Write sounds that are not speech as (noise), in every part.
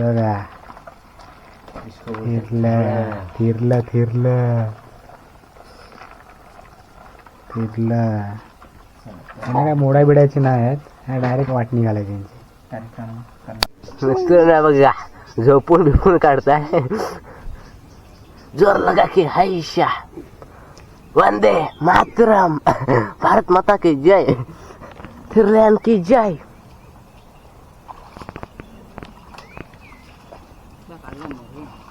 हे बघा. फिरलं फिरलं फिरलं. फिरलं. काय मोडा बिडायची नाही आहेत. डायरेक्ट वाटणी घालायची यांची नुसतं ना बघा. झोपून बिपून काढताय. जोर लगा की हायशा वंदे मातरम. भारत माता की जय. फिरल्यान की जय. 나 말라 먹어.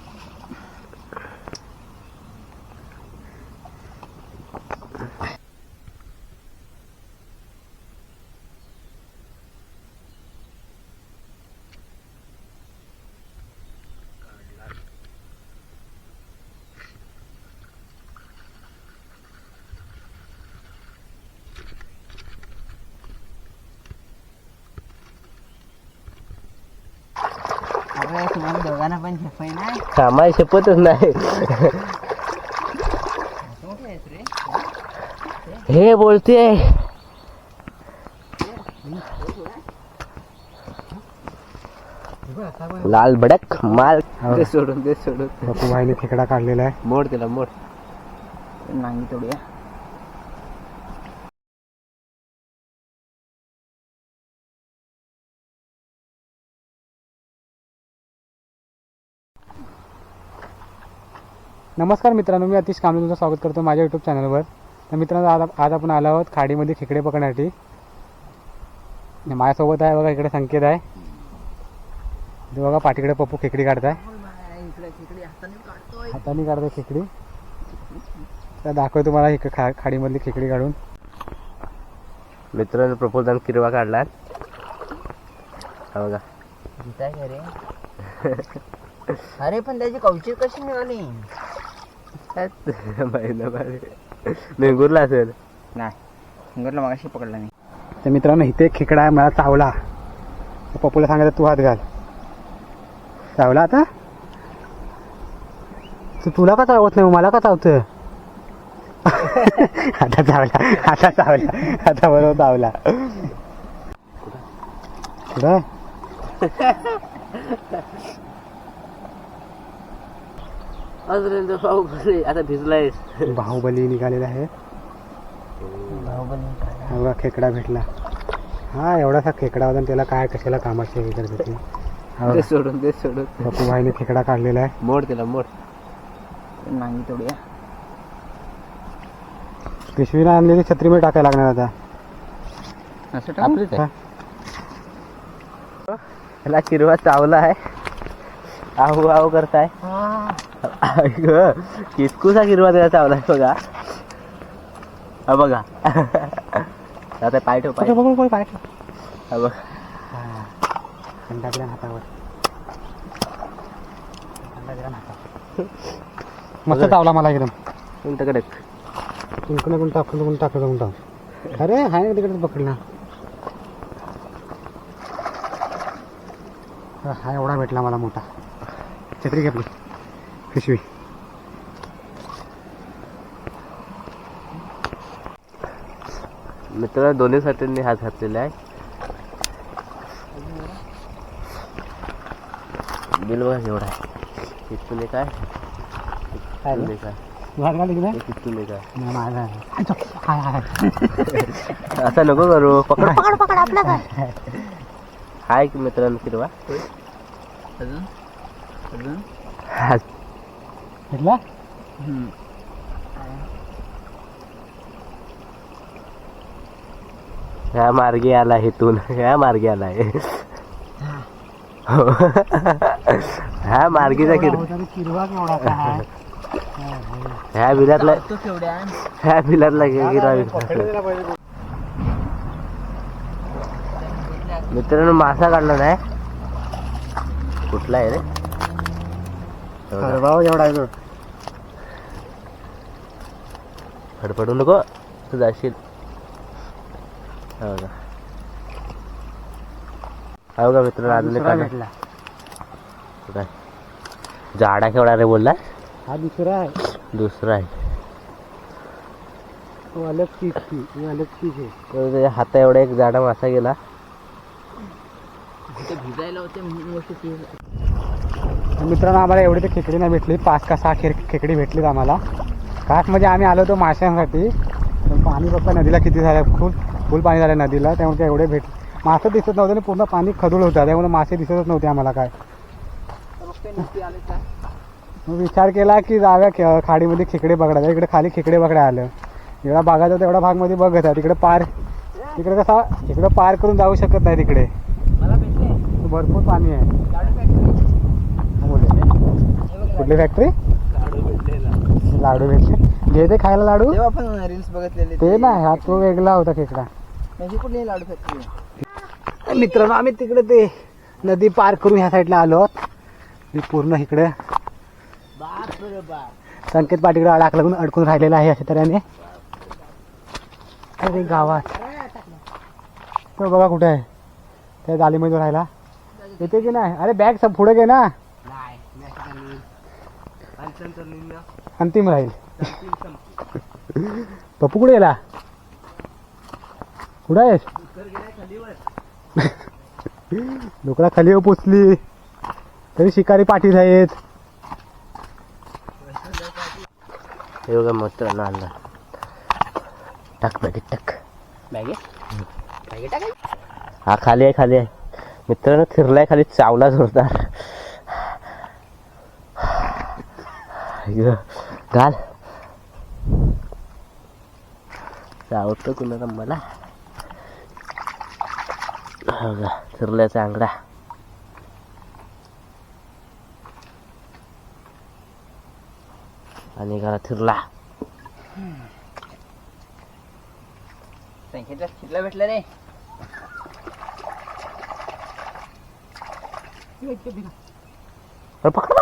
अरे तुम्हाला दोघांना पण झेपाय ना कामाय शपथच नाही हे बोलते लाल भडक माल ते सोडून ते सोडून पप्पू भाईने खेकडा काढलेला आहे मोड तिला मोड नांगी तोडूया नमस्कार मित्रांनो मी अतिश कांबळे तुमचं स्वागत करतो माझ्या यूट्यूब चॅनलवर तर मित्रांनो आज आज आपण आलो आहोत खाडीमध्ये खेकडे पकडण्यासाठी. आणि माझ्यासोबत आहे बघा इकडे संकेत आहे. इथे बघा पाठीकडे पप्पू खेकडी काढताय. हाताने काढतोय खेकडी. तर दाखवतो तुम्हाला इकडे खा खाडीमधली खेकडी काढून. मित्रांनो प्रपोजन किरवा काढला हा बघा. काय का रे? अरे पण त्याची कवची कशी मिळाली? (laughs) मेंगूरला असेल? नाही. गरला मगाशी पकडला मी. तर मित्रांनो इथे खेकडा आहे मला चावला. पप्पूला सांगायचं तू हात घाल. चावला आता? तू तुला का चावत नाही? मला का चावतं (laughs) आता चावला. आता चावला. आता बरोबर चावला. कुठं? अजून पाहू आता भिजलायस बाहुबली निघालेला आहे. बाहुबली. हा बघा खेकडा भेटला. हा एवढासा खेकडा होता त्याला काय कशाला कामाची बघा, सोडून ते सोडून. पप्पू भाईने खेकडा काढलेला आहे. मोड तिला मोड. नांगी तोडूया. पिशवीला आणलेली छत्री मध्ये टाकायला लागणार आता. असं टाकू? आपलीच आहे त्याला किरवा चावला आहे. आहू आहू करताय. अगं, कितकुसा किरवा त्याला चावला आहे बघा. हा बघा. आता पाय ठेव पाय बघ, बघ, बघ, पाय ठेव. हा बघ. हातावर. हातावर. मस्त चावला मला एकदम. उंटकडे कुंकण कुंट टाकून कुंट टाकलं कुंट अरे हाय ना तिकडे पकडला हा हा एवढा भेटला मला मोठा. छत्री घेतली. पिशवी. मित्र दोन्ही साठींनी हात घातलेला आहे बिल बघा एवढा आहे. इथून एक आहे? एक आहे? असं नको करू. पकड. पकड पकड आपला काय हाय की मित्रांनो किरवा अजून? अजून? हा, भेटला? ह्या मार्गे आला इथून. ह्या मार्गे आलाय ह्या मार्गीचा किर किरवा केवढा काय ह्या बिलातला ह्या बिलातला किरवा मित्रांनो मासा काढला नाही. कुठला आहे रे? हो एवढा आहे तो. फडफडू नको. तू जाशील. हो का हो का काढला. भेटला. काय जाडा केवढा रे बोलला हा दुसरा आहे. दुसरा आहे. तो अलग चीज थी ये अलग चीज है तर त्याच्या हाता एवढा एक जाडा मासा गेला. भिजायला होते. मित्रांनो आम्हाला एवढी तर खेकडी नाही भेटली. पाच का सहा खेर खेकडी भेटलीत आम्हाला. खास म्हणजे आम्ही आलो होतो माशांसाठी. पण पाणी बघा नदीला किती झालं? खूप फुल पाणी झालं नदीला. त्यामुळे काय एवढे भेट मासे दिसत नव्हते आणि पूर्ण पाणी खदूळ होतं. त्यामुळे मासे दिसतच नव्हते आम्हाला काय. मग विचार केला की जाव्या खे- खाडीमध्ये खेकडे बघायला इकडे खाली खेकडे बघायला आलं. एवढा भागाचा तेवढा भागमध्ये बघत आहे तिकडे पार तिकडे कसा इकडे पार करून जाऊ शकत नाही तिकडे. भरपूर पाणी आहे. कुठली फॅक्टरी लाडू भेटले घे ते खायला लाडू? तेव्हा आपण रील्स बघितलेले ते नाही हा तो वेगळा होता खेकडा. म्हणजे कुठली लाडू फॅक्टरी मित्रांनो आम्ही तिकडे ते नदी पार करून ह्या साईडला आलो मी पूर्ण इकडे. संकेत पाटीकडे अडाक लागून अडकून राहिलेला आहे अशा तऱ्हेने. अरे गावात. तो बघा कुठे आहे? त्या जालीमध्ये राहिला. येते की नाही? अरे बॅग सब पुढे घे ना. अंतिम राहील. पप्पू कुठे गेला? कुठं आहेस? डोकळा खाली पोचली. तरी शिकारी पाठीत आहेत. हे बघा मित्रांनो आणलं टाक बॅगेत टाक. बॅगे बॅगे टाकाय हा खाली आहे खाली आहे. मित्रांनो फिरलाय खाली चावला जोरदार. घाल चावतो कुणाला मला. हा बघा फिरल्याचा आंगडा. आणि फिरला संकेतला शिरला भेटलं रे पकड.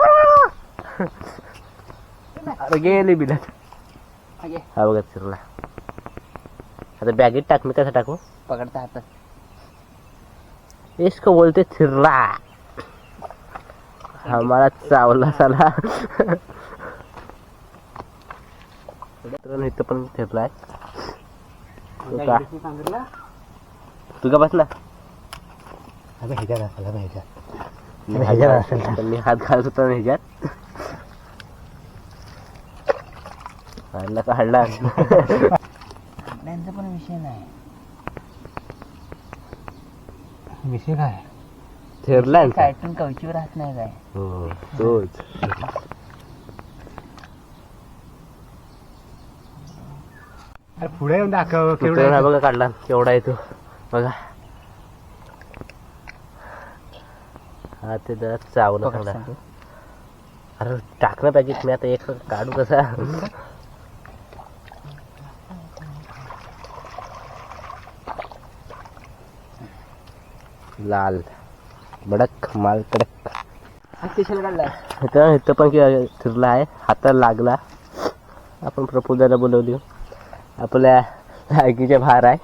अरे गेले बिलात हा बघा फिरला आता बॅगेत टाक मी कसं टाकू? पकडता हातात इसको बोलते थिरला हमारा चावला साला. मित्रांनो, इथं पण फिरलाय तो का? सांगितलं? तू का बसला? अगं ह्याच्यात असेल ह्याच्यात. मी हात घालत होतो ना ह्याच्यात. काढला काढला त्यांचा पण विषय नाही. विषय काय? फिरला ना कार्टून कवचीवर राहत नाही काय? हो तोच. अरे पुढे येऊन दाखव केवढं आहे. बघा काढला केवढा येतो बघा. हा ते जरा चावलं पकड थोडा सांगतो. अरे टाकणं पाहिजे मी आता एक काढू कसा? लाल. बडक माल कडक. काढला. इथं इथं पण फिरला आहे. हाताला लागला. आपण प्रपोजाला बोलवली. आपल्या लायकीच्या बाहेर आहे.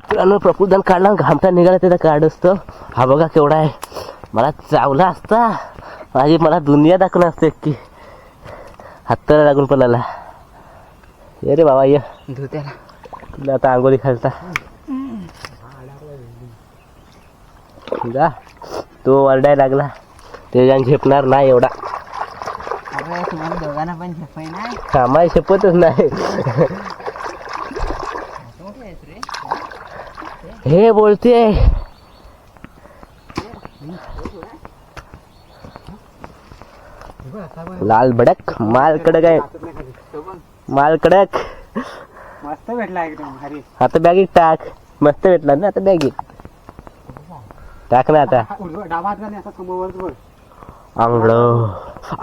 मित्रांनो प्रपोजन काढला. घामटा निघाला त्याचा कार्ड असतो. हा बघा केवढा आहे. मला चावला असता. माझी मला दुनिया दाखवून असते की हाताला लागून पडला ये रे बाबा ये. धुत्याला. तुला आता आंघोळी खालता जा. तो वरडायला लागला. त्याच्यानं झेपणार नाही एवढा. अरे तुम्हाला दोघांना पण झेपाय ना? कामाय शपथच नाही. हे बोलते लाल भडक माल कडक आहे. माल कडक. मस्त भेटला एकदम आता बॅगेत टाक. मस्त भेटला ना आता बॅगेत. टाक ना आता. उजवा डावा हात घालून असा समोर बघ. आंगड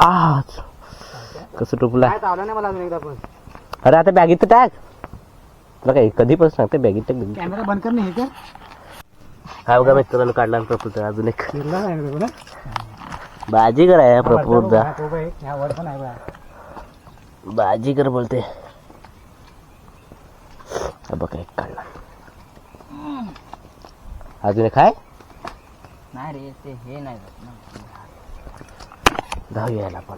आज कसं टोपला? काय चावलं नाही मला अजून एकदा पण. अरे आता बॅगेत तर टाक. तुला काय कधी पण सांगते बॅगेत टाक बॅगेत. कॅमेरा बंद कर नाही हे कर. हा बघा मित्रांनो काढला ना प्रपोज अजून एक. फिरला नाही ना तो ना? बाजीगर आहे हा वरचा बघ, हा तो बघ एक, ह्या वर पण आहे बघा. बाजीगर बोलते. हा बघा एक काढला. अजून एक आहे? नाही रे ते हे नाही जात यायला पण.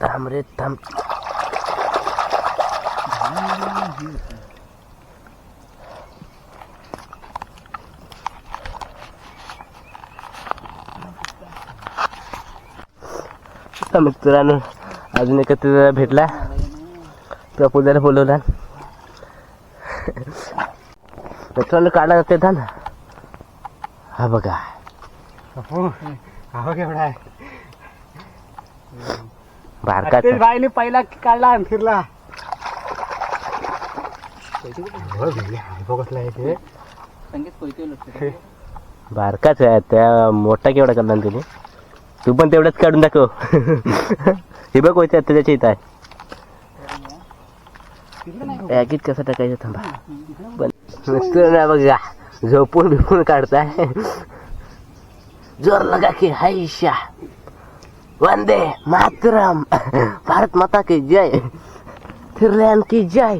थांब रे थांब. मित्रांनो अजून एक तिला भेटला त्या बोलवला. काढला ना ते धान. हा बघा. हो हा केवढा आहे. बारकाच तेच बाईने पहिला काढला आणि फिरला. बघतला ते. बारकाच आहे त्या मोठा केवढा काढला ना तुम्ही तू पण तेवढंच काढून दाखव. (laughs) हे बघ होत्या त्याच्या इथं आहे. पॅकेट कसं टाकायचं थांबा. पण ना बघा झोपून बिपून काढताय. जोर लगा की हायशा वंदे मातरम. भारत माता की जय. फिरल्यान की जय.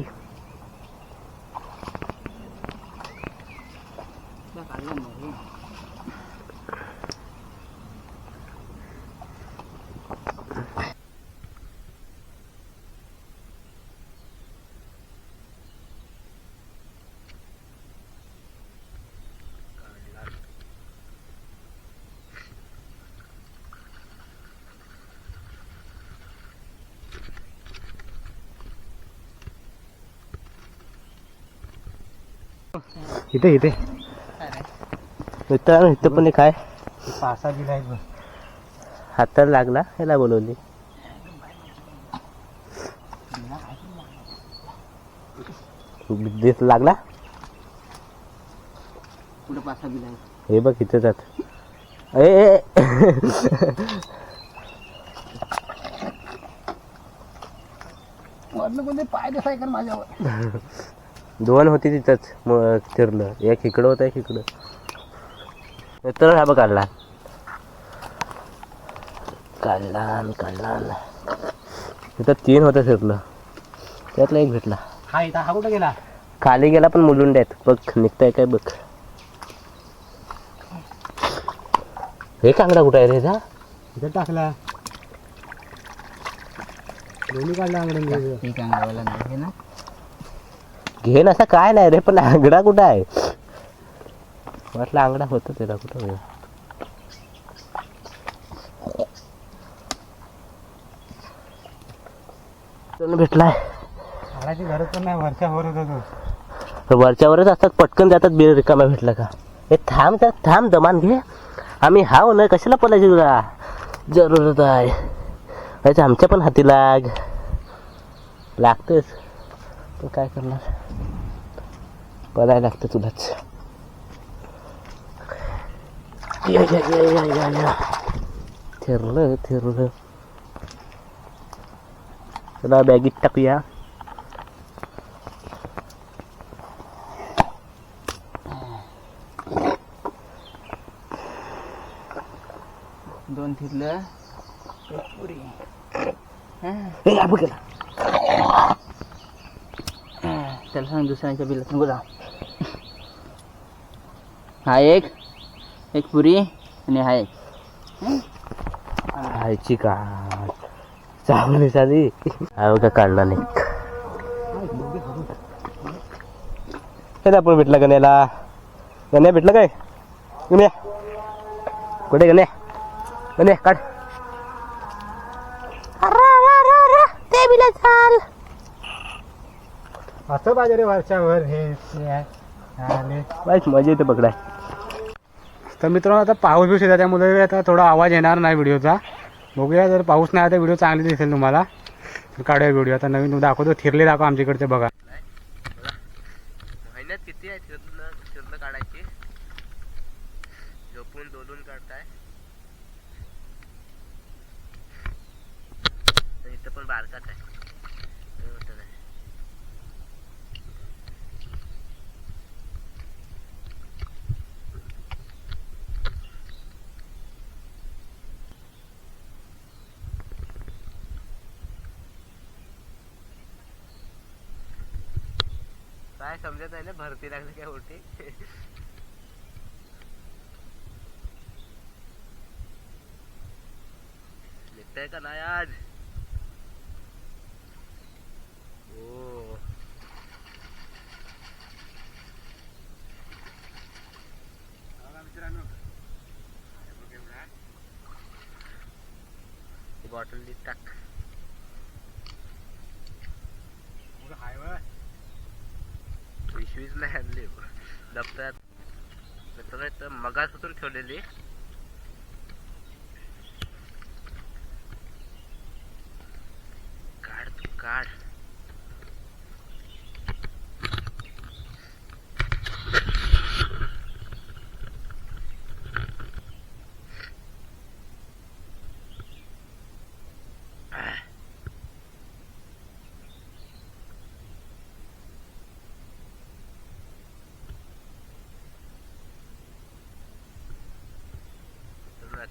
इथे इथे. मित्रांनो इथं पण एक आहे. पासा दिला. हाताला लागला ह्याला बोलवली. दिस लागला? हे बघ इथे जात. ए कोणते पाय दिसाय कर माझ्यावर? (laughs) दोन होती तिथंच. मग फिरलं. एक इकडं होतं एक इकडं. तर हा बघ काढला. काढला काढला. तिथं तीन होतं फिरलं. त्यातला एक भेटला. हा इथं हा कुठं गेला? खाली गेला पण मुलून आहेत. बघ निघताय काय बघ. हे कांगडा कुठं आहे रे जा? इथे टाकला. दोन्ही काढला आहे अंगावाला नाही ना? घेन असा काय नाही रे पण आंगडा कुठं आहे? वाटलं आंगडा होतं त्याला कुठं भेटलाय? झाडाची गरज पण नाही वरच्या वर होता तो. वरच्यावरच असतात पटकन जातात बिल रिकामा भेटला का? हे थांब त्या थांब दमान घे. आम्ही हाव ना कशाला पलायचे तुला? जरूरत आहे. अच्छा आमच्या पण हाती लाग. लागतेच. पण काय करणार? पलायला लागतं तुलाच या, या, या, या, या, या. थिरलं थिरलं चला बॅगीत टाकूया दोन थिरलं एक पुरी हे या बघ याला. त्याला सांग दुसऱ्यांच्या बिलात नको जा हा एक एक पुरी आणि हा एक. खायची का चांगली साधी हा बघा काढला नाही आपण भेटला गण्याला. गण्या भेटलं काय? गण्या. कुठे गण्या? गण्या काढ. असं पाहिजे रे वरच्या वर हे वाईट मजा येते पकडाय. तर मित्रांनो आता पाऊस बिऊस येतात त्यामुळे आता थोडा आवाज येणार नाही व्हिडिओचा. बघूया जर पाऊस नाही आता व्हिडिओ चांगली दिसेल तुम्हाला. काढूया व्हिडिओ. आता नवीन दाखवतो थिरले दाखव आमच्याकडचे बघा. महिन्यात किती आहे चिरलं चिरलं काढायची? झोपून दोलून काढताय. इथं पण बारकाच आहे लय मोठं नाही. काय समजत नाही ना भरती लागली काय होती निघताय का नाही आज? ओ बॉटल दी टाक पिशवीच नाही आणली दप्तरात मित्रांनो मगासून ठेवलेली काढ तू काढ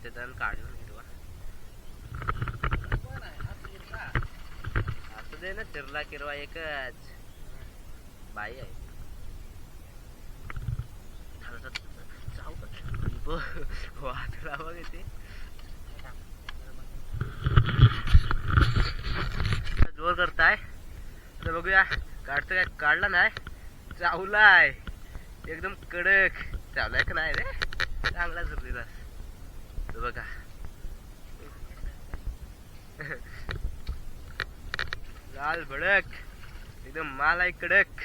तर काढून हिरवा असू दे ना चिरला किरवा एकच. बाई आहे. थांब, बघ थांब. जोर करताय. तर बघूया काढतो काय? काढला नाही. चावलाय एकदम कडक. चावलाय का नाही रे? चांगला झुकलेला बघा. लाल भडक. एकदम माल आहे कडक.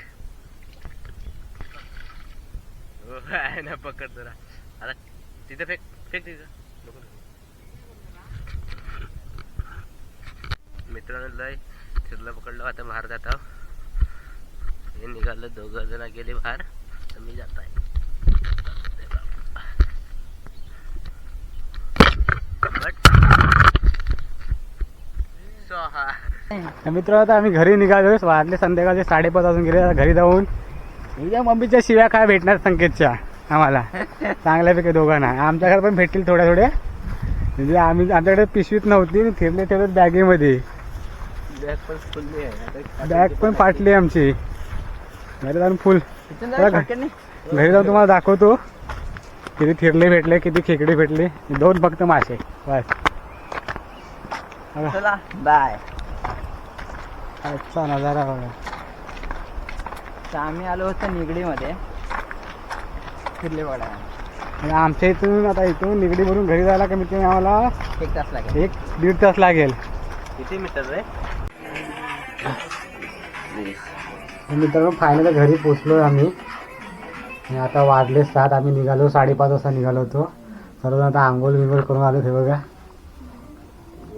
हो, आहे ना पकड जरा. आता तिथे फेक फेक तिथं. मित्रांनो लय फिरलं पकडलं आता बाहेर जात हो. हे निघालं दोघं जण गेले बाहेर. तर मी जात आहे सोहा तर मित्र आता आम्ही घरी निघालो वाजले संध्याकाळचे साडेपाच वाजून गेले. घरी जाऊन उद्या मम्मीच्या शिव्या काय भेटणार संकेतच्या आम्हाला? चांगल्यापैकी दोघांना. आमच्या घरात पण भेटतील थोड्या थोड्या. म्हणजे आम्ही आमच्याकडे पिशवीत नव्हती फिरले ठेवत बॅगेमध्ये. बॅग पण फाटली आमची. घरी जाऊन फुल? घरी जाऊन तुम्हाला दाखवतो. किती थिरले भेटले किती खेकडे भेटले. दोन फक्त मासे. बस. चला बाय आजचा नजारा बघा. तर आम्ही आलो होतो निगडीमध्ये. फिरले बघा. आणि आमच्या इथून आता इथून निगडीवरून घरी जायला कमीत कमी आम्हाला एक तास लागेल. एक दीड तास लागेल. किती मीटर रे? मित्रांनो फायनल घरी पोचलो आम्ही. आणि आता वाजले सात आम्ही निघालो साडेपाच वाजता निघालो होतो. सर्व आता आंघोळ बिंघोळ करून आलो हे बघा.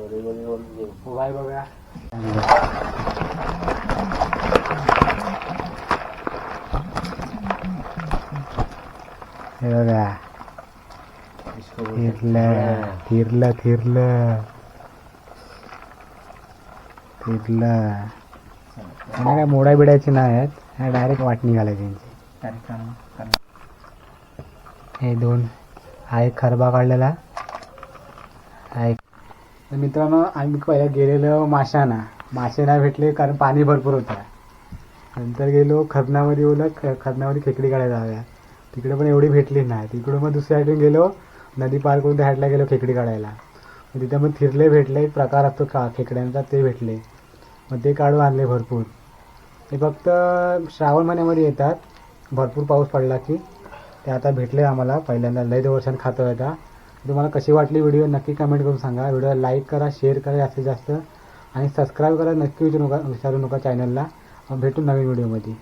बाय बघा हे बघा फिरलं फिरलं फिरलं फिरलं काय मोडा बिडायची नाही आहेत डायरेक्ट वाट घालायची त्यांची कार्यक्रम हे दोन हा एक खरबा काढलेला. हा एक तर मित्रांनो आम्ही पहिल्या गेलेलो माशांना. मासे नाही भेटले कारण पाणी भरपूर होतं. नंतर गेलो खरणामध्ये ओलं ख- खरणामध्ये खेकडी काढायला हव्या तिकडे पण एवढी भेटली नाही. तिकडं मग दुसऱ्या साईडून गेलो नदी पार करून त्या हॅडला गेलो खेकडी काढायला मग तिथे मग थिरले भेटले एक प्रकार असतो का खेकड्यांचा ते भेटले. मग ते काढून आणले भरपूर. ते फक्त श्रावण महिन्यामध्ये येतात. भरपूर पाऊस पडला की ते आता भेटले आम्हाला पहिल्यांदा. लय वर्षांनी खातो आता. तुम्हाला कशी वाटली व्हिडिओ नक्की कमेंट करून सांगा. व्हिडिओ लाईक करा शेअर करा जास्तीत जास्त. आणि सबस्क्राईब करा नक्की विचारू नका विचारू नका चॅनलला भेटू नवीन व्हिडिओमध्ये